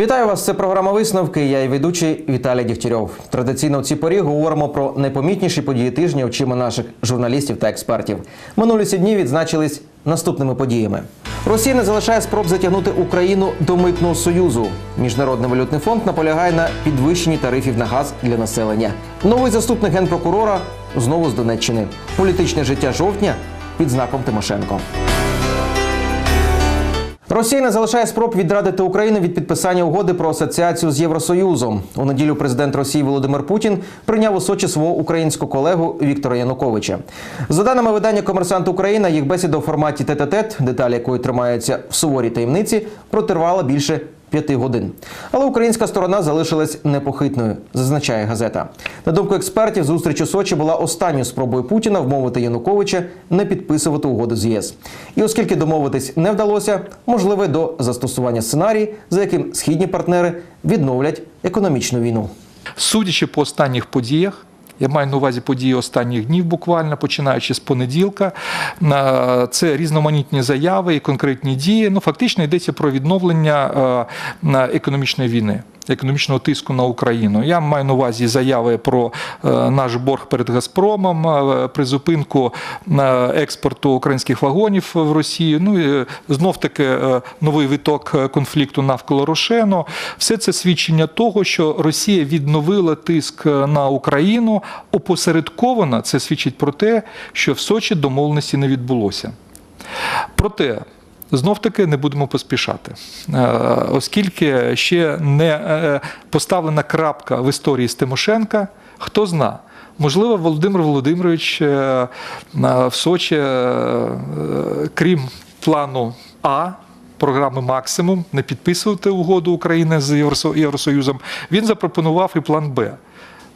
Вітаю вас. Це програма висновки. Я і ведучий Віталій Дігтярьов. Традиційно в цій порі говоримо про найпомітніші події тижня очима наших журналістів та експертів. Минулі ці дні відзначились наступними подіями. Росія не залишає спроб затягнути Україну до митного союзу. Міжнародний валютний фонд наполягає на підвищенні тарифів на газ для населення. Новий заступник генпрокурора знову з Донеччини. Політичне життя жовтня під знаком Тимошенко. Росія не залишає спроб відрадити Україну від підписання угоди про асоціацію з Євросоюзом. У неділю президент Росії Володимир Путін прийняв у Сочі свого українського колегу Віктора Януковича. За даними видання Комерсант Україна, їх бесіда у форматі тет-а-тет, деталі якої тримаються в суворій таємниці, протривала більше п'яти годин. Але українська сторона залишилась непохитною, зазначає газета. На думку експертів, зустріч у Сочі була останньою спробою Путіна вмовити Януковича не підписувати угоду з ЄС. І оскільки домовитись не вдалося, можливе до застосування сценарій, за яким східні партнери відновлять економічну війну. Судячи по останніх подіях. Я маю на увазі події останніх днів, буквально починаючи з понеділка. е, Це різноманітні заяви і конкретні дії. Ну, фактично йдеться про відновлення е, економічної війни. Економічного тиску на Україну. Я маю на увазі заяви про е, наш борг перед Газпромом, е, призупинку е, експорту українських вагонів в Росію. Ну і знов таки новий виток конфлікту навколо Рошену. Все це свідчення того, що Росія відновила тиск на Україну. Опосередковано це свідчить про те, що в Сочі домовленості не відбулося. Проте. Знов таки не будемо поспішати, Е, оскільки ще не е, поставлена крапка в історії з Тимошенка, хто зна. Можливо, Володимир Володимирович е, в Сочі, крім плану А. Програми максимум не підписувати угоду України з Євросо- Євросоюзом. Він запропонував і план Б.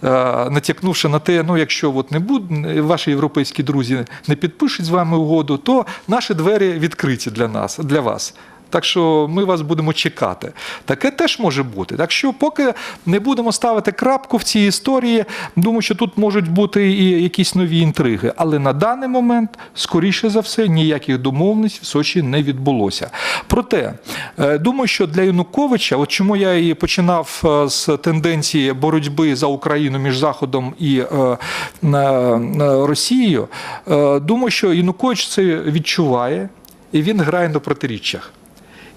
Е, натякнувши на те, ну якщо от не буде, ваші європейські друзі не підпишуть з вами угоду, то наші двері відкриті для нас, для вас. Так що ми вас будемо чекати. Таке теж може бути. Так що, поки не будемо ставити крапку в цій історії, думаю, що тут можуть бути і якісь нові інтриги. Але на даний момент, скоріше за все, ніяких домовленостей в Сочі не відбулося. Проте, е, думаю, що для Януковича, от чому я і починав е, з тенденції боротьби за Україну між Заходом і е, Росією, думаю, що Янукович це відчуває і він грає на протиріччях.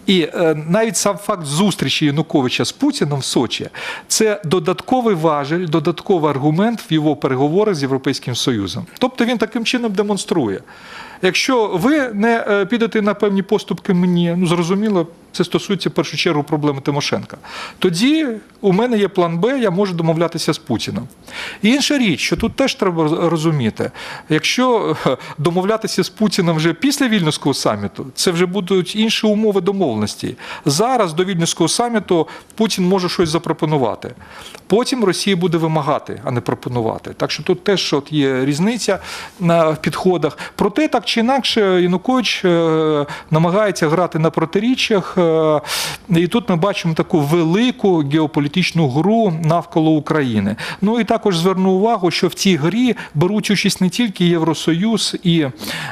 І е, навіть сам факт зустрічі Януковича з Путіном в Сочі це додатковий важель, додатковий аргумент в його переговорах з Європейським Союзом. Тобто він таким чином демонструє. Якщо ви не е, підете на певні поступки мені, ну зрозуміло, це стосується в першу чергу проблеми Тимошенка. Тоді у мене є план Б, я можу домовлятися з Путіном. І інша річ, що тут теж треба розуміти, якщо е, домовлятися з Путіним вже після вільнюського саміту, це вже будуть інші умови домовленості. Зараз до вільнюського саміту Путін може щось запропонувати. Потім Росія буде вимагати, а не пропонувати. Так що тут теж от є різниця в підходах. Проте так чи інакше, Янукович е, намагається грати на протиріччях. Е, І тут ми бачимо таку велику геополітичну гру навколо України. Ну і також зверну увагу, що в цій грі беруть участь не тільки Євросоюз і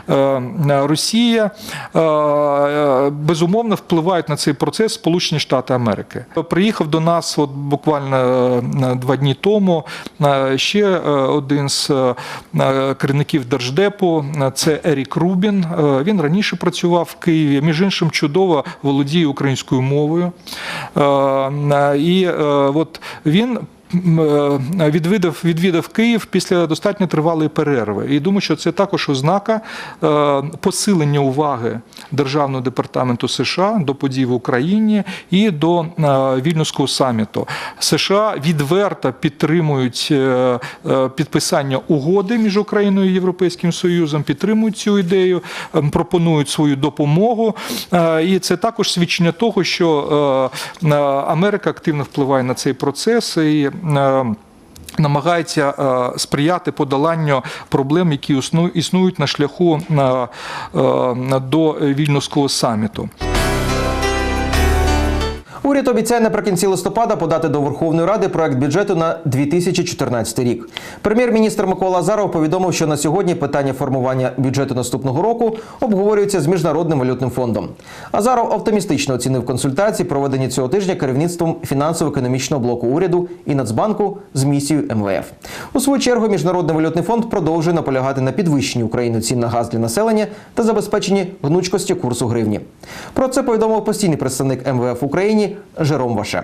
е, Росія, е, безумовно впливають на цей процес Сполучені Штати Америки. Приїхав до нас от буквально два дні тому ще один з керівників Держдепу, це Ерік Рубін. Він раніше працював в Києві. Між іншим, чудово володіє українською мовою. Е, е, І е, от він відвідав, відвідав Київ після достатньо тривалої перерви. І думаю, що це також ознака е, посилення уваги Державного департаменту США до подій в Україні і до е, вільнюського саміту. США відверто підтримують е, е, підписання угоди між Україною і Європейським Союзом, підтримують цю ідею, е, пропонують свою допомогу. Е, І це також свідчення того, що е, е, Америка активно впливає на цей процес і. Е, Намагається е, сприяти подоланню проблем, які існують на шляху е, до вільнюського саміту. Уряд обіцяє наприкінці листопада подати до Верховної Ради проект бюджету на 2014 рік. Прем'єр-міністр Микола Азаров повідомив, що на сьогодні питання формування бюджету наступного року обговорюється з міжнародним валютним фондом. Азаров оптимістично оцінив консультації, проведені цього тижня керівництвом фінансово-економічного блоку уряду і Нацбанку з місією МВФ. У свою чергу міжнародний валютний фонд продовжує наполягати на підвищенні України цін на газ для населення та забезпеченні гнучкості курсу гривні. Про це повідомив постійний представник МВФ в Україні Жером Ваше.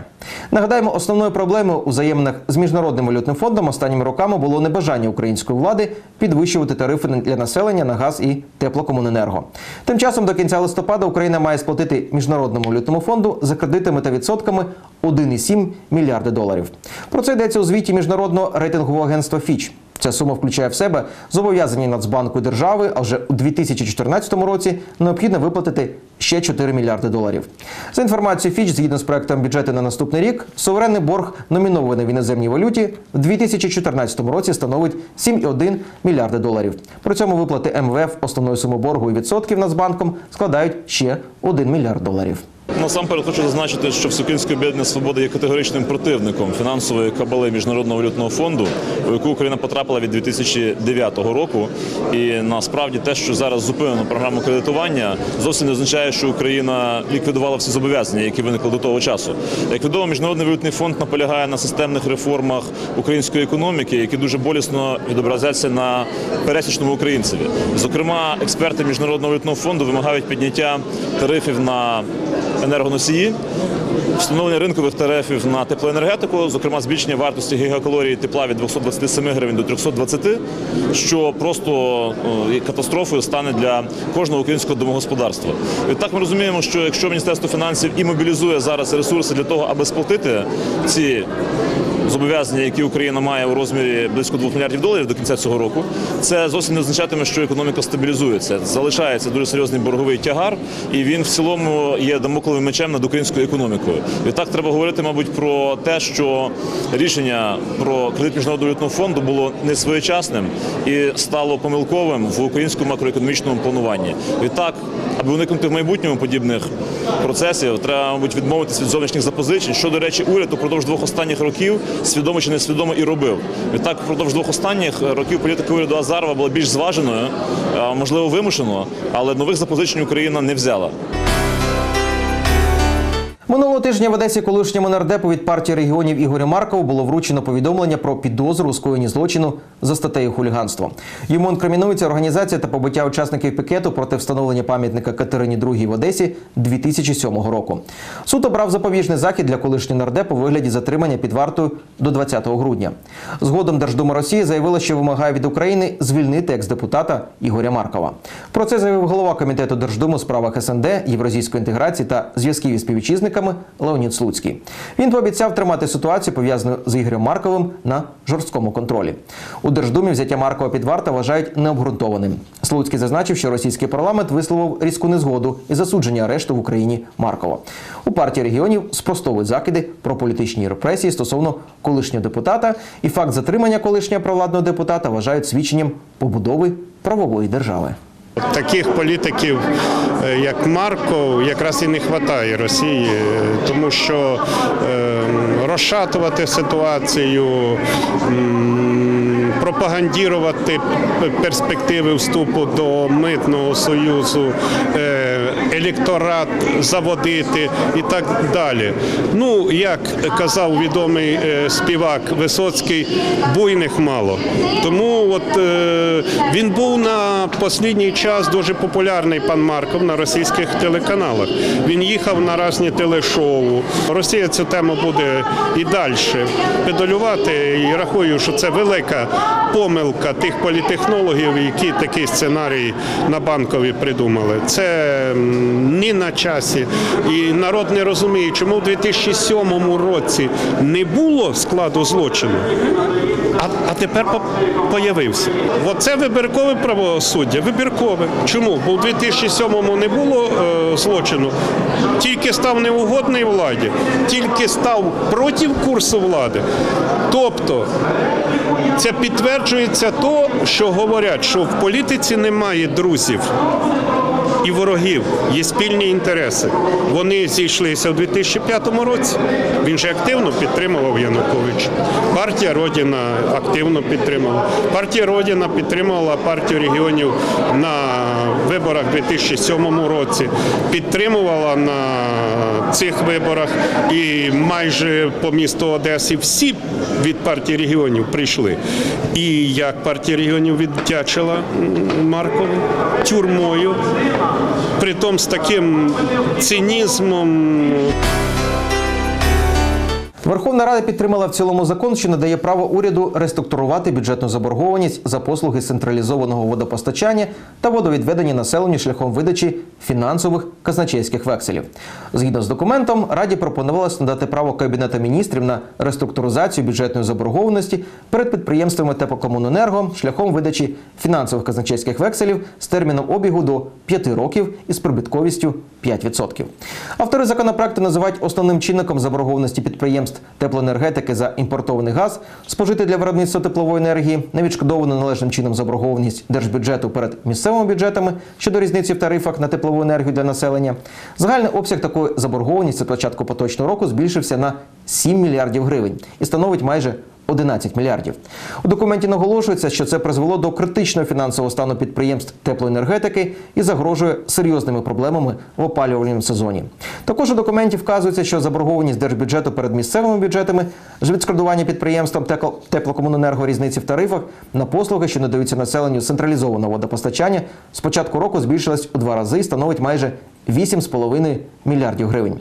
Нагадаємо, основною проблемою у взаєминах з міжнародним валютним фондом останніми роками було небажання української влади підвищувати тарифи для населення на газ і теплокомуненерго. Тим часом до кінця листопада Україна має сплатити міжнародному валютному фонду за кредитами та відсотками 1,7 мільярди доларів. Про це йдеться у звіті міжнародного рейтингового агентства Фіч. Ця сума включає в себе зобов'язання Нацбанку держави, а вже у 2014 році необхідно виплатити ще 4 мільярди доларів. За інформацією Фіч, згідно з проектом бюджету на наступний рік, суверенний борг, номінований в іноземній валюті, в 2014 році становить 7,1 мільярди доларів. При цьому виплати МВФ основної суми боргу і відсотків Нацбанком складають ще 1 мільярд доларів. Насамперед хочу зазначити, що Всеукраїнське об'єднання свободи є категоричним противником фінансової кабали міжнародного валютного фонду, у яку Україна потрапила від 2009 року. І насправді те, що зараз зупинено програму кредитування, зовсім не означає, що Україна ліквідувала всі зобов'язання, які виникли до того часу. Як відомо, міжнародний валютний фонд наполягає на системних реформах української економіки, які дуже болісно відобразяться на пересічному українцеві. Зокрема, експерти міжнародного валютного фонду вимагають підняття тарифів на енергоносії, встановлення ринкових тарифів на теплоенергетику, зокрема збільшення вартості гігакалорії тепла від 227 гривень до 320, що просто е, катастрофою стане для кожного українського домогосподарства. Відтак ми розуміємо, що якщо Міністерство фінансів і мобілізує зараз ресурси для того, аби сплатити ці зобов'язання, які Україна має у розмірі близько 2 мільярдів доларів до кінця цього року, це зовсім не означатиме, що економіка стабілізується. Залишається дуже серйозний борговий тягар, і він в цілому є дамокловим мечем над українською економікою. Відтак треба говорити, мабуть, про те, що рішення про кредит міжнародного валютного фонду було не своєчасним і стало помилковим в українському макроекономічному плануванні. Відтак, аби уникнути в майбутньому подібних процесів, треба, мабуть, відмовитися від зовнішніх запозичень, що, до речі, уряд упродовж двох останніх років свідомо чи несвідомо і робив. Відтак, впродовж двох останніх років політика уряду Азарова була більш зваженою, можливо, вимушено, але нових запозичень Україна не взяла. Минулого тижня в Одесі колишньому нардепу від партії регіонів Ігоря Маркова було вручено повідомлення про підозру у скоєнні злочину за статтею хуліганство. Йому інкримінується організація та побиття учасників пікету проти встановлення пам'ятника Катерині II в Одесі 2007 року. Суд обрав запобіжний захід для колишнього нардепу у вигляді затримання під вартою до 20 грудня. Згодом Держдума Росії заявила, що вимагає від України звільнити екс-депутата Ігоря Маркова. Про це заявив голова комітету Держдуми у справах СНД, євразійської інтеграції та зв'язків із співвітчизниками Леонід Слуцький. Він пообіцяв тримати ситуацію пов'язану з Ігорем Марковим на жорсткому контролі. У Держдумі взяття Маркова під варту вважають необґрунтованим. Слуцький зазначив, що російський парламент висловив різку незгоду і засудження арешту в Україні Маркова. У партії регіонів спростовують закиди про політичні репресії стосовно колишнього депутата, і факт затримання колишнього провладного депутата вважають свідченням побудови правової держави. Таких політиків, е, як Марков, якраз і не вистачає Росії, е, тому що е, розшатувати ситуацію, пропагандірувати перспективи вступу до митного союзу, е, електорат заводити і так далі. Ну, як казав відомий е, співак Висоцький, буйних мало. Тому от е, він був на останній час дуже популярний пан Марков на російських телеканалах. Він їхав на різні телешоу. Росія цю тему буде і далі педалювати. І рахую, що це велика помилка тих політехнологів, які такий сценарій на банкові придумали. Це ні на часі. І народ не розуміє, чому в 2007 році не було складу злочину. А, а тепер по- появився. Оце вибіркове правосуддя. Вибіркове. Чому? Бо в 2007-му не було е, злочину, тільки став неугодний владі, тільки став проти курсу влади. Тобто це підтверджується то, що говорять, що в політиці немає друзів. І ворогів є спільні інтереси. Вони зійшлися у 2005 році. Він же активно підтримував Януковича. Партія Родіна активно підтримала. Партія Родіна підтримувала партію регіонів на виборах у 2007 році. Підтримувала на цих виборах і майже по місту Одеси всі від партії регіонів прийшли. І як партія регіонів віддячила Маркову тюрмою, притом з таким цинізмом. Верховна Рада підтримала в цілому закон, що надає право уряду реструктурувати бюджетну заборгованість за послуги централізованого водопостачання та водовідведення населенню шляхом видачі фінансових казначейських векселів. Згідно з документом, Раді пропонувалось надати право Кабінету міністрів на реструктуризацію бюджетної заборгованості перед підприємствами теплокомуненерго шляхом видачі фінансових казначейських векселів з терміном обігу до 5 років із прибутковістю 5%. Автори законопроекту називають основним чинником заборгованості підприємств теплоенергетики за імпортований газ, спожити для виробництва теплової енергії, не відшкодовано належним чином заборгованість держбюджету перед місцевими бюджетами щодо різниці в тарифах на теплову енергію для населення. Загальний обсяг такої заборгованості з початку поточного року збільшився на 7 мільярдів гривень і становить майже 11 мільярдів. У документі наголошується, що це призвело до критичного фінансового стану підприємств теплоенергетики і загрожує серйозними проблемами в опалювальному сезоні. Також у документі вказується, що заборгованість держбюджету перед місцевими бюджетами з відшкодування підприємствам тепло- теплокомуненерго різниці в тарифах на послуги, що надаються населенню централізованого водопостачання, з початку року збільшилась у два рази і становить майже 8,5 мільярдів гривень.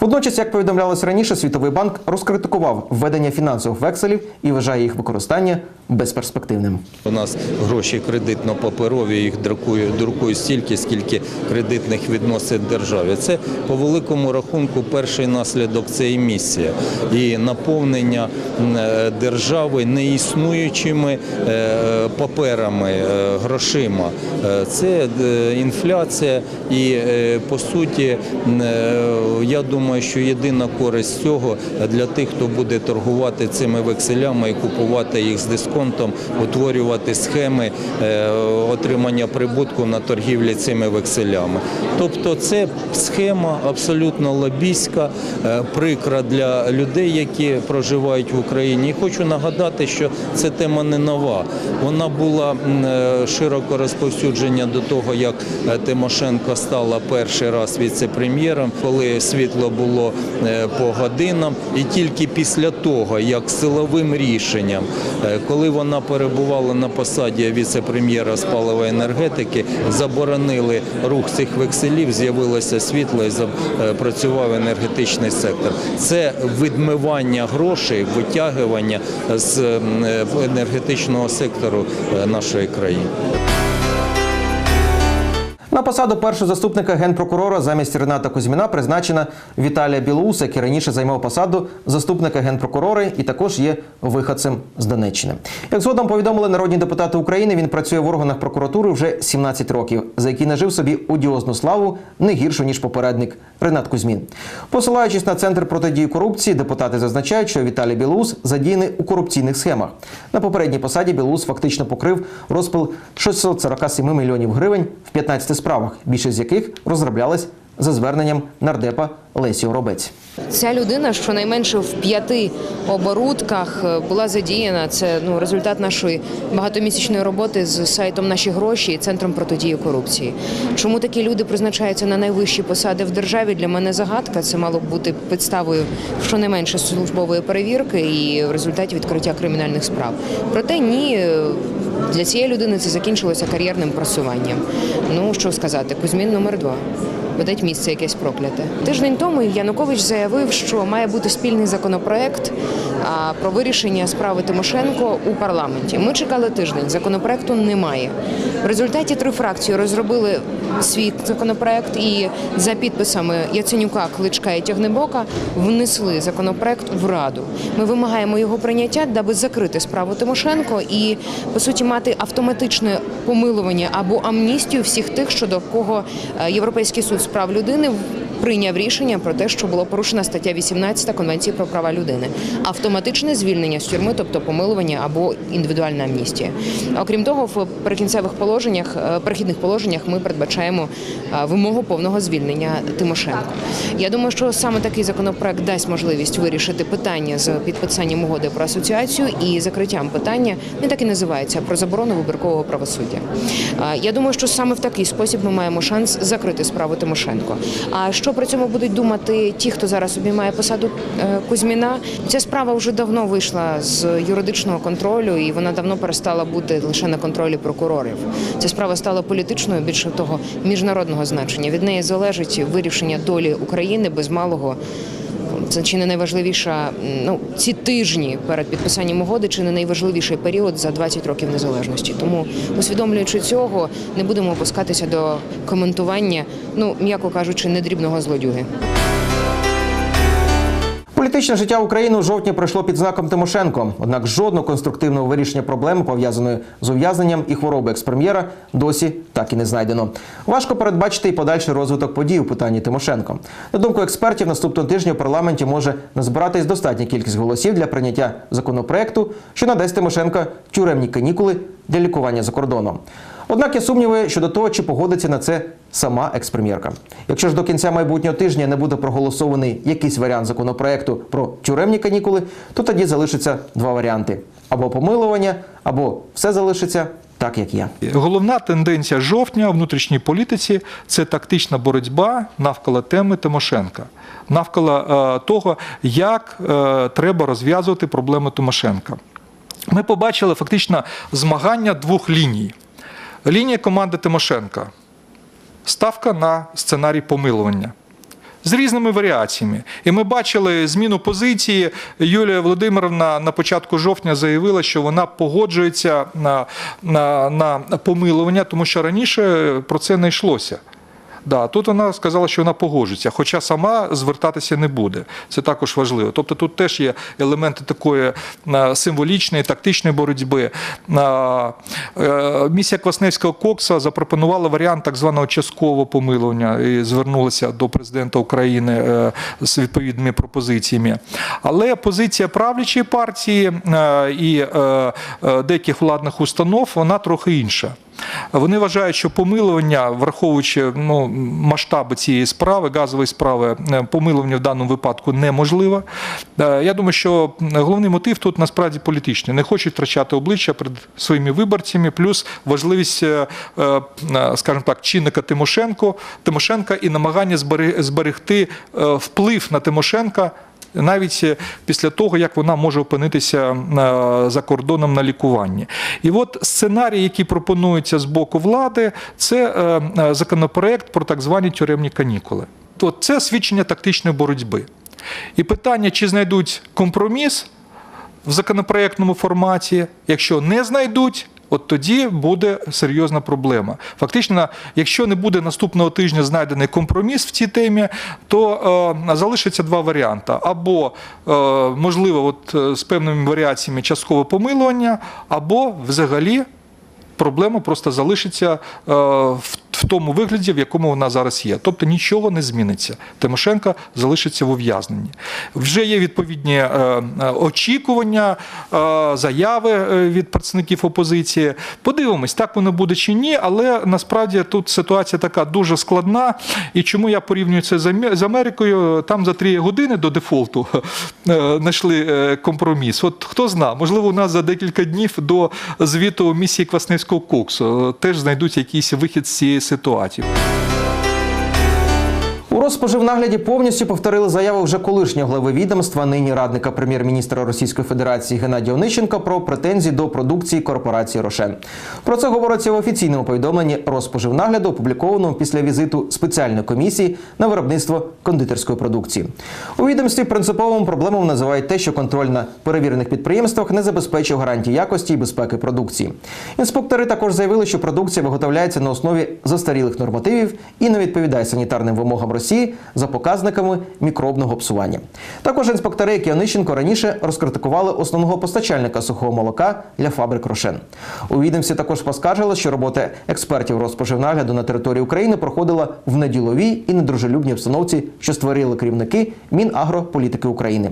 Водночас, як повідомлялось раніше, Світовий банк розкритикував введення фінансових векселів і вважає їх використання безперспективним. У нас гроші кредитно-паперові, їх друкують, друкують стільки, скільки кредитних відносить державі. Це по великому рахунку перший наслідок це і місія. І наповнення е, держави неіснуючими е, паперами, е, грошима. Це інфляція і по суті, е, я думаю, що єдина користь цього для тих, хто буде торгувати цими векселями і купувати їх з дисконтом, утворювати схеми е, отримання прибутку на торгівлі цими векселями. Тобто це схема абсолютно лобійська, е, прикра для людей, які проживають в Україні. І хочу нагадати, що ця тема не нова. Вона була широко розповсюдження до того, як Тимошенко стала перший раз віце-прем'єром, коли світло було е, по годинам, і тільки після того, як силовим рішенням, е, коли вона перебувала на посаді віце-прем'єра з паливої енергетики, заборонили рух цих векселів, з'явилося світло і запрацював енергетичний сектор. Це відмивання грошей, витягування з е, енергетичного сектору е, нашої країни. Посаду першого заступника генпрокурора замість Рената Кузьміна призначена Віталія Білоуса, який раніше займав посаду заступника генпрокурора і також є виходцем з Донеччини. Як згодом повідомили народні депутати України, він працює в органах прокуратури вже 17 років, за які нажив собі одіозну славу не гіршу ніж попередник Ренат Кузьмін. Посилаючись на центр протидії корупції, депутати зазначають, що Віталій Білоус задіяний у корупційних схемах. На попередній посаді Білоус фактично покрив розпил 647 мільйонів гривень в 15 справах, більшість з яких розроблялись за зверненням нардепа Лесі Оробець. Ця людина щонайменше в п'яти оборудках е, була задіяна. Це ну результат нашої багатомісячної роботи з сайтом Наші гроші і центром протидії корупції. Чому такі люди призначаються на найвищі посади в державі? Для мене загадка. Це мало б бути підставою щонайменше службової перевірки і в результаті відкриття кримінальних справ. Проте ні. Для цієї людини це закінчилося кар'єрним просуванням. Ну що сказати, Кузьмін номер два. Видать місце якесь прокляте. Тиждень тому Янукович заявив, що має бути спільний законопроект про вирішення справи Тимошенко у парламенті. Ми чекали тиждень. Законопроекту немає. В результаті три фракції розробили свій законопроект і за підписами Яценюка, Кличка і Тягнебока внесли законопроект в раду. Ми вимагаємо його прийняття, даби закрити справу Тимошенко і по суті мати автоматичне помилування або амністію всіх тих, щодо кого е, Європейський суд прав людини прийняв рішення про те, що було порушена стаття 18 Конвенції про права людини, автоматичне звільнення з тюрми, тобто помилування або індивідуальна амністія. Окрім того, в прикінцевих положеннях, е, перехідних положеннях ми передбачаємо е, вимогу повного звільнення Тимошенко. Я думаю, що саме такий законопроект дасть можливість вирішити питання з підписанням угоди про асоціацію і закриттям питання не так і називається про заборону вибіркового правосуддя. Е, Я думаю, що саме в такий спосіб ми маємо шанс закрити справу Тимошенко. А що при цьому будуть думати ті, хто зараз обіймає посаду е, Кузьміна? Ця справа вже давно вийшла з юридичного контролю, і вона давно перестала бути лише на контролі прокурорів. Ця справа стала політичною, більше того, міжнародного значення. Від неї залежить вирішення долі України без малого. Це чи не найважливіша ну ці тижні перед підписанням угоди, чи не найважливіший період за 20 років незалежності. Тому, усвідомлюючи цього, не будемо опускатися до коментування, ну м'яко кажучи, недрібного злодюги. Політичне життя України у жовтні пройшло під знаком Тимошенко. Однак жодного конструктивного вирішення проблеми, пов'язаної з ув'язненням і хвороби експрем'єра, досі так і не знайдено. Важко передбачити і подальший розвиток подій у питанні Тимошенко. На думку експертів, наступного тижня у парламенті може назбиратись достатня кількість голосів для прийняття законопроекту, що надасть Тимошенко тюремні канікули для лікування за кордоном. Однак є сумніви щодо того, чи погодиться на це сама експрем'єрка. Якщо ж до кінця майбутнього тижня не буде проголосований якийсь варіант законопроекту про тюремні канікули, то тоді залишиться два варіанти: або помилування, або все залишиться так, як є. Головна тенденція жовтня у внутрішній політиці це тактична боротьба навколо теми Тимошенка, навколо е, того, як е, треба розв'язувати проблему Тимошенка. Ми побачили фактично змагання двох ліній. Лінія команди Тимошенка. Ставка на сценарій помилування. З різними варіаціями. І ми бачили зміну позиції. Юлія Володимировна на початку жовтня заявила, що вона погоджується на, на, на помилування, тому що раніше про це не йшлося. Да, тут вона сказала, що вона погоджується, хоча сама звертатися не буде. Це також важливо. Тобто тут теж є елементи такої е, символічної, тактичної боротьби. Е, е, Місія Квасневського Кокса запропонувала варіант так званого часткового помилування і звернулася до президента України з відповідними пропозиціями. Але позиція правлячої партії і деяких владних установ вона трохи інша. Вони вважають, що помилування, враховуючи ну, масштаби цієї справи, газової справи, е, помилування в даному випадку неможливо. Е, Я думаю, що головний мотив тут насправді політичний. Не хочуть втрачати обличчя перед своїми виборцями, плюс важливість, е, скажімо так, чинника Тимошенко, Тимошенка і намагання збере- зберегти вплив на Тимошенка навіть е, після того, як вона може опинитися е, за кордоном на лікуванні. І от сценарій, який пропонується з боку влади, це е, законопроект про так звані тюремні канікули. От це свідчення тактичної боротьби. І питання, чи знайдуть компроміс в законопроектному форматі, якщо не знайдуть. От тоді буде серйозна проблема. Фактично, якщо не буде наступного тижня знайдений компроміс в цій темі, то е, залишиться два варіанти: або е, можливо, от е, з певними варіаціями часткове помилування, або взагалі проблема просто залишиться е, в, в тому вигляді, в якому вона зараз є. Тобто нічого не зміниться. Тимошенко залишиться в ув'язненні. Вже є відповідні е, е, очікування, е, заяви від представників опозиції. Подивимось, так воно буде чи ні, але насправді тут ситуація така дуже складна. І чому я порівнюю це з Америкою? Там за три години до дефолту знайшли компроміс. От хто зна, можливо, у нас за декілька днів до звіту місії Квасневського коксу теж знайдуть якийсь вихід з цієї ситуації. У розпоживнагляді повністю повторили заяву вже колишнього глави відомства, нині радника прем'єр-міністра Російської Федерації Геннадія Онищенка про претензії до продукції корпорації Рошен. Про це говориться в офіційному повідомленні розпоживнагляду, опублікованому після візиту спеціальної комісії на виробництво кондитерської продукції. У відомстві принциповим проблемою називають те, що контроль на перевірених підприємствах не забезпечив гарантій якості і безпеки продукції. Інспектори також заявили, що продукція виготовляється на основі застарілих нормативів і не відповідає санітарним вимогам Росії Росії за показниками мікробного псування. Також інспектори, Онищенко раніше розкритикували основного постачальника сухого молока для фабрик Рошен. У відомстві також поскаржили, що робота експертів Розпоживнагляду на території України проходила в неділовій і недружелюбній обстановці, що створили керівники Мінагрополітики України.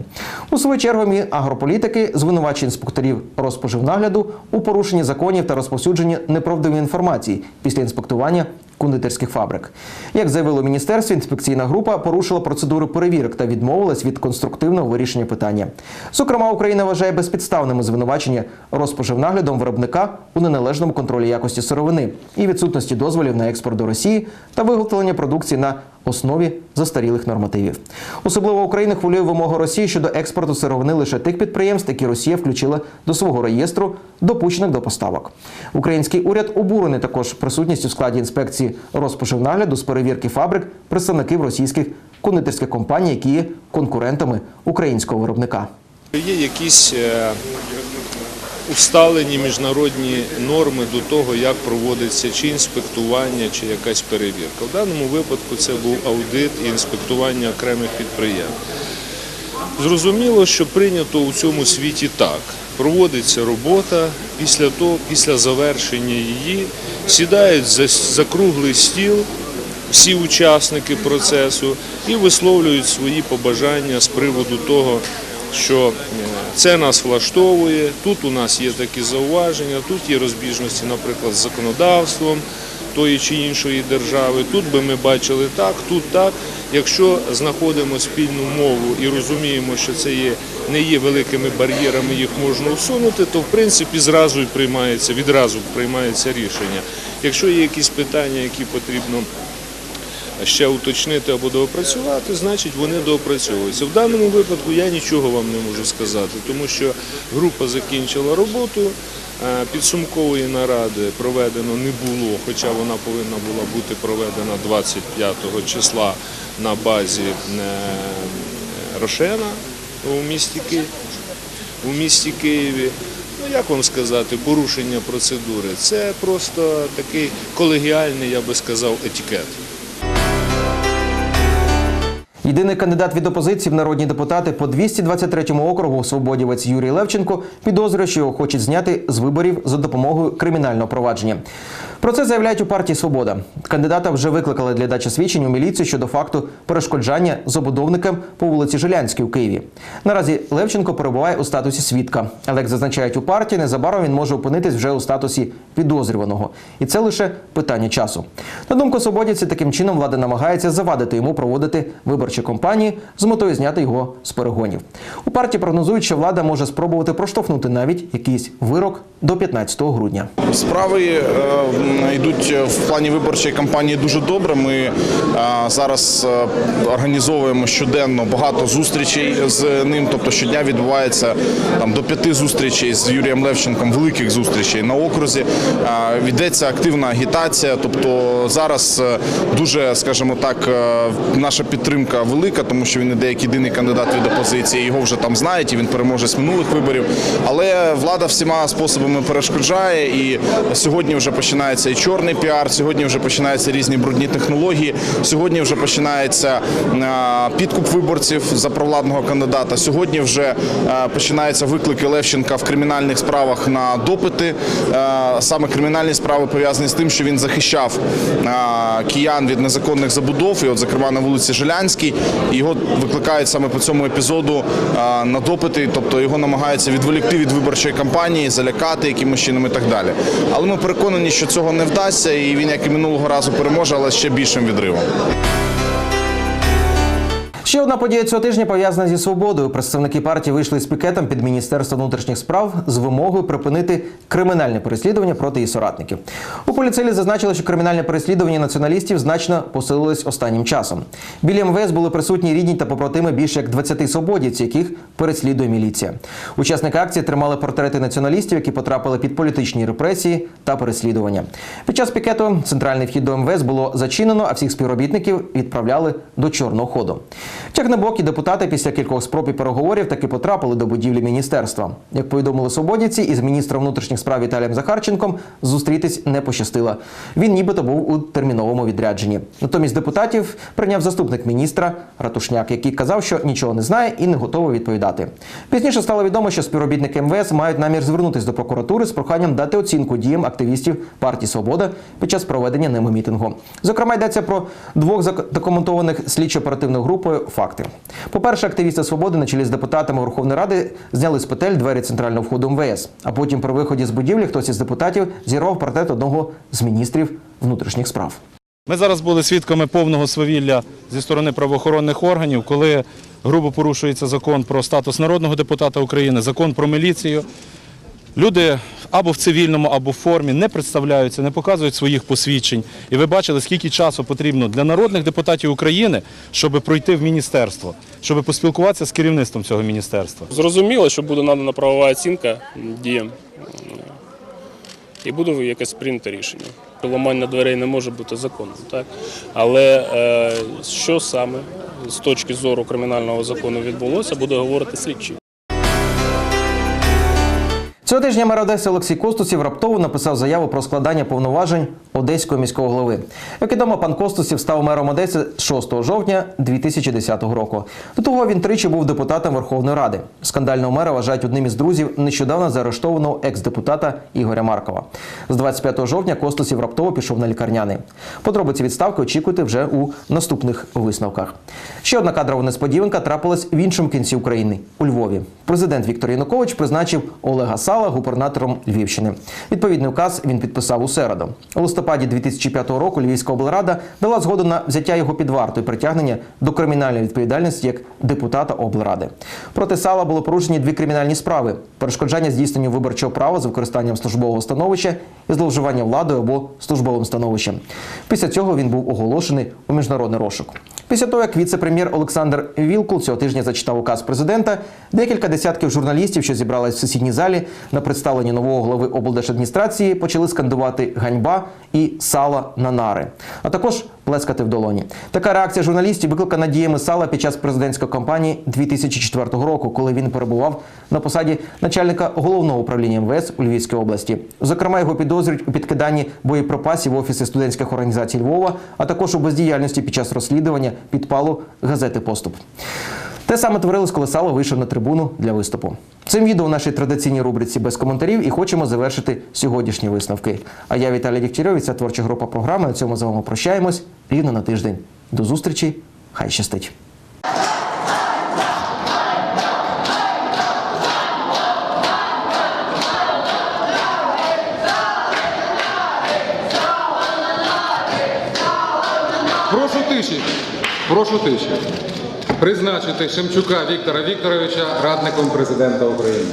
У свою чергу Мінагрополітики звинувачує інспекторів Розпоживнагляду у порушенні законів та розповсюдженні неправдивої інформації після інспектування кондитерських фабрик. Як заявило міністерство, інспекційна група порушила процедуру перевірок та відмовилась від конструктивного вирішення питання. Зокрема, Україна вважає безпідставними звинувачення розпоживнаглядом виробника у неналежному контролі якості сировини і відсутності дозволів на експорт до Росії та виготовлення продукції на основі застарілих нормативів. Особливо Україна хвилює вимогу Росії щодо експорту сировини лише тих підприємств, які Росія включила до свого реєстру, допущених до поставок. Український уряд обурений також присутністю в складі інспекції розпоживнагляду з перевірки фабрик представників російських кондитерських компаній, які є конкурентами українського виробника. Є якісь е, усталені міжнародні норми до того, як проводиться чи інспектування, чи якась перевірка. В даному випадку це був аудит і інспектування окремих підприємств. Зрозуміло, що прийнято у цьому світі так. Проводиться робота, після того, після завершення її сідають за, за круглий стіл всі учасники процесу і висловлюють свої побажання з приводу того, що е, це нас влаштовує, тут у нас є такі зауваження, тут є розбіжності, наприклад, з законодавством тої чи іншої держави. Тут би ми бачили так, тут так. Якщо знаходимо спільну мову і розуміємо, що це є, не є великими бар'єрами, їх можна усунути, то в принципі зразу і приймається, відразу приймається рішення. Якщо є якісь питання, які потрібно ще уточнити або доопрацювати, значить вони доопрацьовуються. В даному випадку я нічого вам не можу сказати, тому що група закінчила роботу. е, Підсумкової наради проведено не було, хоча вона повинна була бути проведена 25 числа на базі е, Рошена у місті Києві. У місті Києві. Ну як вам сказати, порушення процедури. Це просто такий колегіальний, я би сказав, етикет. Єдиний кандидат від опозиції в народні депутати по 223 округу свободівець Юрій Левченко підозрює, що його хочуть зняти з виборів за допомогою кримінального провадження. Про це заявляють у партії Свобода. Кандидата вже викликали для дачі свідчень у міліцію щодо факту перешкоджання забудовникам по вулиці Жилянській у Києві. Наразі Левченко перебуває у статусі свідка, але як зазначають у партії, незабаром він може опинитись вже у статусі підозрюваного, і це лише питання часу. На думку свободівців, таким чином влада намагається завадити йому проводити виборчі кампанії з метою зняти його з перегонів. У партії прогнозують, що влада може спробувати проштовхнути навіть якийсь вирок до 15 грудня. Справи е, йдуть в плані виборчої кампанії дуже добре. Ми е, зараз е, організовуємо щоденно багато зустрічей з ним. Тобто щодня відбувається там до п'яти зустрічей з Юрієм Левченком, великих зустрічей на окрузі. Е, активна агітація. Тобто зараз е, дуже, скажімо так, е, наша підтримка велика, тому що він іде як єдиний кандидат від опозиції. Його вже там знають, і він переможе з минулих виборів. Але влада всіма способами перешкоджає. І сьогодні вже починається і чорний піар. Сьогодні вже починаються різні брудні технології. Сьогодні вже починається е, підкуп виборців за провладного кандидата. Сьогодні вже е, починаються виклики Левченка в кримінальних справах на допити. Е, Саме кримінальні справи пов'язані з тим, що він захищав киян від незаконних забудов, і от зокрема на вулиці Жилянській. Його викликають саме по цьому епізоду на допити, тобто його намагаються відволікти від виборчої кампанії, залякати якимось чином і так далі. Але ми переконані, що цього не вдасться, і він, як і минулого разу, переможе, але ще більшим відривом. Ще одна подія цього тижня пов'язана зі свободою. Представники партії вийшли з пікетом під Міністерство внутрішніх справ з вимогою припинити кримінальне переслідування проти її соратників. У поліцеї зазначили, що кримінальне переслідування націоналістів значно посилилось останнім часом. Біля МВС були присутні рідні та побратими більше як 20 свободівців, яких переслідує міліція. Учасники акції тримали портрети націоналістів, які потрапили під політичні репресії та переслідування. Під час пікету центральний вхід до МВС було зачинено, а всіх співробітників відправляли до чорного ходу. Тягнебокі депутати після кількох спроб і переговорів таки потрапили до будівлі міністерства. Як повідомили свободівці, із міністром внутрішніх справ Віталієм Захарченком зустрітись не пощастило. Він нібито був у терміновому відрядженні. Натомість депутатів прийняв заступник міністра Ратушняк, який казав, що нічого не знає і не готовий відповідати. Пізніше стало відомо, що співробітники МВС мають намір звернутися до прокуратури з проханням дати оцінку діям активістів партії Свобода під час проведення ними мітингу. Зокрема, йдеться про двох задокументованих слідчо-оперативною групою факти. По-перше, активісти свободи на чолі з депутатами Верховної Ради зняли з петель двері центрального входу МВС. А потім при виході з будівлі хтось із депутатів зірвав портрет одного з міністрів внутрішніх справ. Ми зараз були свідками повного свавілля зі сторони правоохоронних органів, коли грубо порушується закон про статус народного депутата України, закон про міліцію. Люди або в цивільному, або в формі не представляються, не показують своїх посвідчень. І ви бачили, скільки часу потрібно для народних депутатів України, щоб пройти в міністерство, щоб поспілкуватися з керівництвом цього міністерства. Зрозуміло, що буде надана правова оцінка діям і буде якесь прийнято рішення. Ламання дверей не може бути законом, так? Але е, що саме з точки зору кримінального закону відбулося, буде говорити слідчий. Цього тижня мер Одеси Олексій Костусів раптово написав заяву про складання повноважень одеського міського голови. Як відомо, пан Костусів став мером Одеси 6 жовтня 2010 року. До того він тричі був депутатом Верховної Ради. Скандального мера вважають одним із друзів нещодавно заарештованого екс-депутата Ігоря Маркова. З 25 жовтня Костусів раптово пішов на лікарняний. Подробиці відставки очікуйте вже у наступних висновках. Ще одна кадрова несподіванка трапилась в іншому кінці України у Львові. Президент Віктор Янукович призначив Олега Сала губернатором Львівщини. Відповідний указ він підписав у середу. Листопаді 2005 року Львівська облрада дала згоду на взяття його під варту і притягнення до кримінальної відповідальності як депутата облради. Проти Сала було порушені дві кримінальні справи: перешкоджання здійсненню виборчого права з використанням службового становища і зловживання владою або службовим становищем. Після цього він був оголошений у міжнародний розшук. Після того, як віце-прем'єр Олександр Вілкул цього тижня зачитав указ президента, декілька десятків журналістів, що зібрались в сесійній залі на представленні нового голови облдержадміністрації, почали скандувати ганьба і сала на нари, а також плескати в долоні. Така реакція журналістів викликана діями сала під час президентської кампанії 2004 року, коли він перебував на посаді начальника головного управління МВС у Львівській області. Зокрема, його підозрюють у підкиданні боєприпасів в офіси студентських організацій Львова, а також у бездіяльності під час розслідування підпалу газети Поступ. Те саме творилось, коли Сало вийшов на трибуну для виступу. Цим відео в нашій традиційній рубриці без коментарів і хочемо завершити сьогоднішні висновки. А я Віталій Дігтярьович, це творча група програми. На цьому з вами прощаємось рівно на тиждень. До зустрічі, хай щастить. Прошу тиші. Прошу тиші. Призначити Шемчука Віктора Вікторовича радником президента України.